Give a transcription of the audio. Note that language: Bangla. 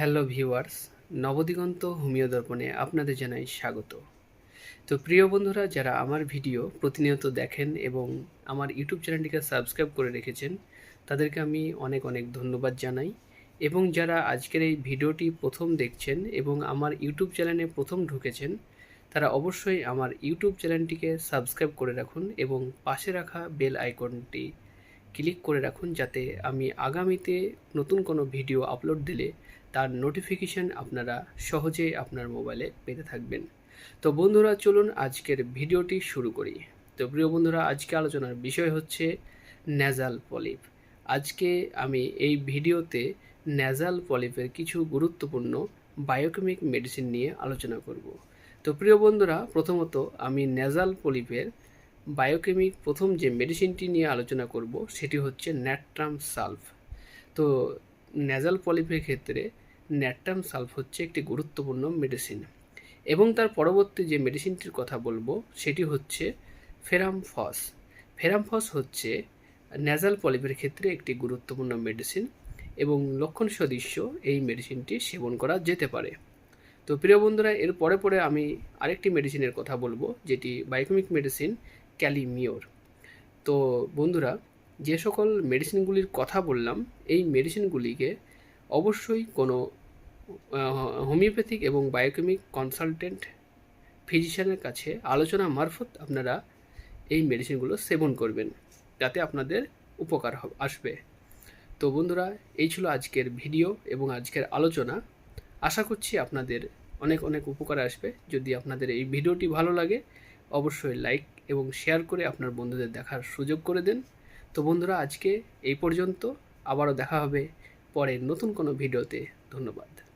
হ্যালো ভিউয়ার্স, নবদিগন্ত হোমিও দর্পণে আপনাদের জানাই স্বাগত। তো প্রিয় বন্ধুরা, যারা আমার ভিডিও প্রতিনিয়ত দেখেন এবং আমার ইউটিউব চ্যানেলটিকে সাবস্ক্রাইব করে রেখেছেন, তাদেরকে আমি অনেক অনেক ধন্যবাদ জানাই। এবং যারা আজকের এই ভিডিওটি প্রথম দেখছেন এবং আমার ইউটিউব চ্যানেলে প্রথম ঢুকেছেন, তারা অবশ্যই আমার ইউটিউব চ্যানেলটিকে সাবস্ক্রাইব করে রাখুন এবং পাশে রাখা বেল আইকনটি ক্লিক করে রাখুন যাতে আমি আগামীতে নতুন কোনো ভিডিও আপলোড দিলে তার নোটিফিকেশন আপনারা সহজে আপনার মোবাইলে পেতে থাকবেন। তো বন্ধুরা, চলুন আজকের ভিডিওটি শুরু করি। তো প্রিয় বন্ধুরা, আজকে আলোচনার বিষয় হচ্ছে ন্যাজাল পলিপ আজকে আমি এই ভিডিওতে ন্যাজাল পলিপের কিছু গুরুত্বপূর্ণ বায়োকেমিক মেডিসিন নিয়ে আলোচনা করব। তো প্রিয় বন্ধুরা, প্রথমত আমি ন্যাজাল পলিপের বায়োকেমিক প্রথম যে মেডিসিনটি নিয়ে আলোচনা করব, সেটি হচ্ছে ন্যাট্রাম সালফ। তো ন্যাজাল পলিপের ক্ষেত্রে ন্যাট্রাম সালফ হচ্ছে একটি গুরুত্বপূর্ণ মেডিসিন এবং তার পরবর্তী যে মেডিসিনটির কথা বলব, সেটি হচ্ছে ফেরামফস। ফেরামফস হচ্ছে ন্যাজাল পলিপের ক্ষেত্রে একটি গুরুত্বপূর্ণ মেডিসিন এবং লক্ষণ সদৃশ্য এই মেডিসিনটি সেবন করা যেতে পারে। তো প্রিয় বন্ধুরা, এর পরে পরে আমি আরেকটি মেডিসিনের কথা বলব, যেটি বায়োকেমিক মেডিসিন ক্যালিমিওর। তো বন্ধুরা, যে সকল মেডিসিনগুলির কথা বললাম, এই মেডিসিনগুলিকে অবশ্যই কোনো হোমিওপ্যাথিক এবং বায়োকেমিক কনসালটেন্ট ফিজিশিয়ানের কাছে আলোচনা মারফত আপনারা এই মেডিসিনগুলো সেবন করবেন, যাতে আপনাদের উপকার আসবে। তো বন্ধুরা, এই ছিল আজকের ভিডিও এবং আজকের আলোচনা। আশা করছি আপনাদের অনেক অনেক উপকার আসবে। যদি আপনাদের এই ভিডিওটি ভালো লাগে, অবশ্যই লাইক এবং শেয়ার করে আপনার বন্ধুদের দেখার সুযোগ করে দেন। তো বন্ধুরা, আজকে এই পর্যন্ত। আবারও দেখা হবে পরে নতুন কোনো ভিডিওতে ধন্যবাদ।